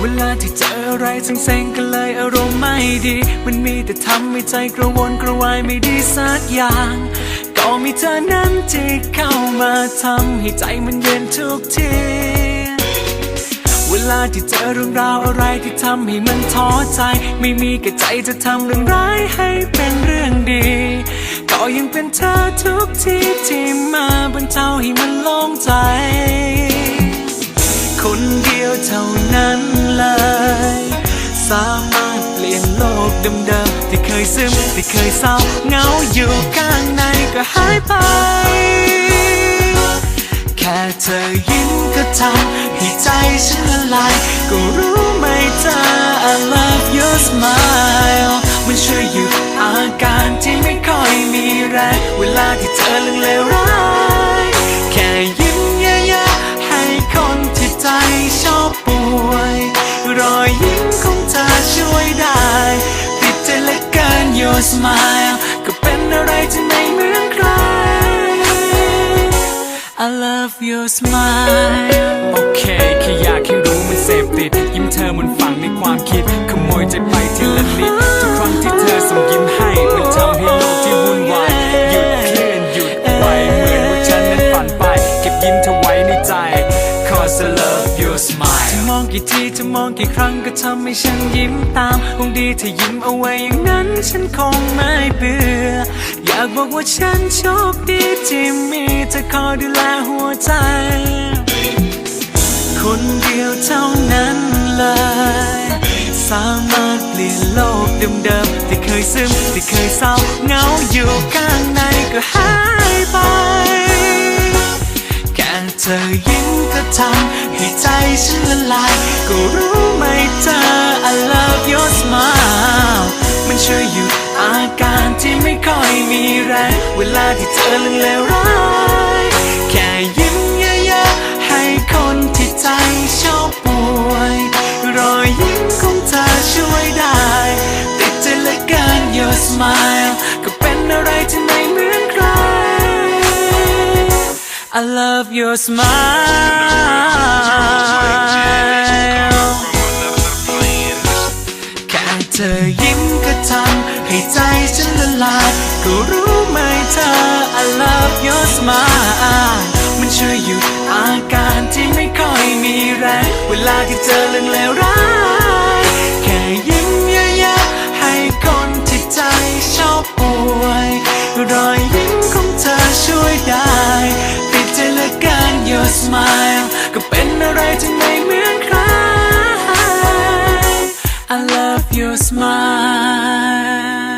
เวลาที่เจออะไรแซงเซ็งก็เลยอารมณ์ไม่ดี มันมีแต่ทำให้ใจกระวนกระวายไม่ดีสักอย่าง ก็มีเธอนั้นที่เข้ามาทำให้ใจมันเย็นทุกที วลาที่เจอเรื่องราวอะไรที่ทำให้มันท้อใจ ไม่มีกระใจจะทำเรื่องร้ายให้เป็นเรื่องดี ก็ยังเป็นเธอทุกทีที่มาบรรเทาให้มันโล่งใจ คนเดียวเท่านั้นเลย สามารถเปลี่ยนโลกเดิมๆที่เคยซึมที่เคยเศร้าเหงาอยู่ข้างในก็หายไป แค่เธอยิ้ม ก็ทำให้ใจฉันละลาย ก็รู้ไหมเธอ I love your smile มันช่วยหยุดอาการที่ไม่ค่อยมีแรงเวลาที่เธอเรื่องเลวร้ายแค่ยิ้มเยอะๆให้คนที่ใจชอบป่วย รอยยิ้มของเธอช่วยได้ติดใจเหลือเกิน your smile ก็เป็นอะไรที่ไม่ I love your smile โอเคแค่อยากให้รู้มันเสพติด ยิ้มเธอมันฝังในความคิด ขโมยใจไปทีละนิดทุกครั้งที่เธอส่งยิ้มให้ มันทำให้โลกที่วุ่นวาย หยุดเคลื่อนหยุดไปเหมือนว่าฉันนั้นฝันไป เก็บยิ้มเธอไว้ในใจ cause I love your smile องกี่ทีจะมองกี่ครั้งก็ทำให้ฉันยิ้มตามคงดีถ้ายิ้มเอาไว้อย่างนั้นฉันคงไม่เบื่อ อยากบอกว่าฉันโชคดีที่มีเธอคอยดูแลหัวใจ คนเดียวเท่านั้นเลย สามารถเปลี่ยนโลกเดิมๆที่เคยซึมที่เคยเศร้าเหงาอยู่ข้างในก็หาย เธอยิ้มก็ทำให้ใจฉันละลาย ก็รู้ไหมเธอ I love your smile มันช่วยหยุดอาการที่ไม่ค่อยมีแรง เวลาที่เธอเลื่องเลวร้าย I love your smile แค่เธอยิ้มก็ทำให้ใจฉันละลายก็รู้ไหมเธอ I love your smile มันช่วยหยุดอาการที่ไม่ค่อยมีแรงเวลาที่เจอเรื่องเลวร้ายแค่ยิ้มเยอะๆให้คนที่ใจชอบป่วยรอย of your smile.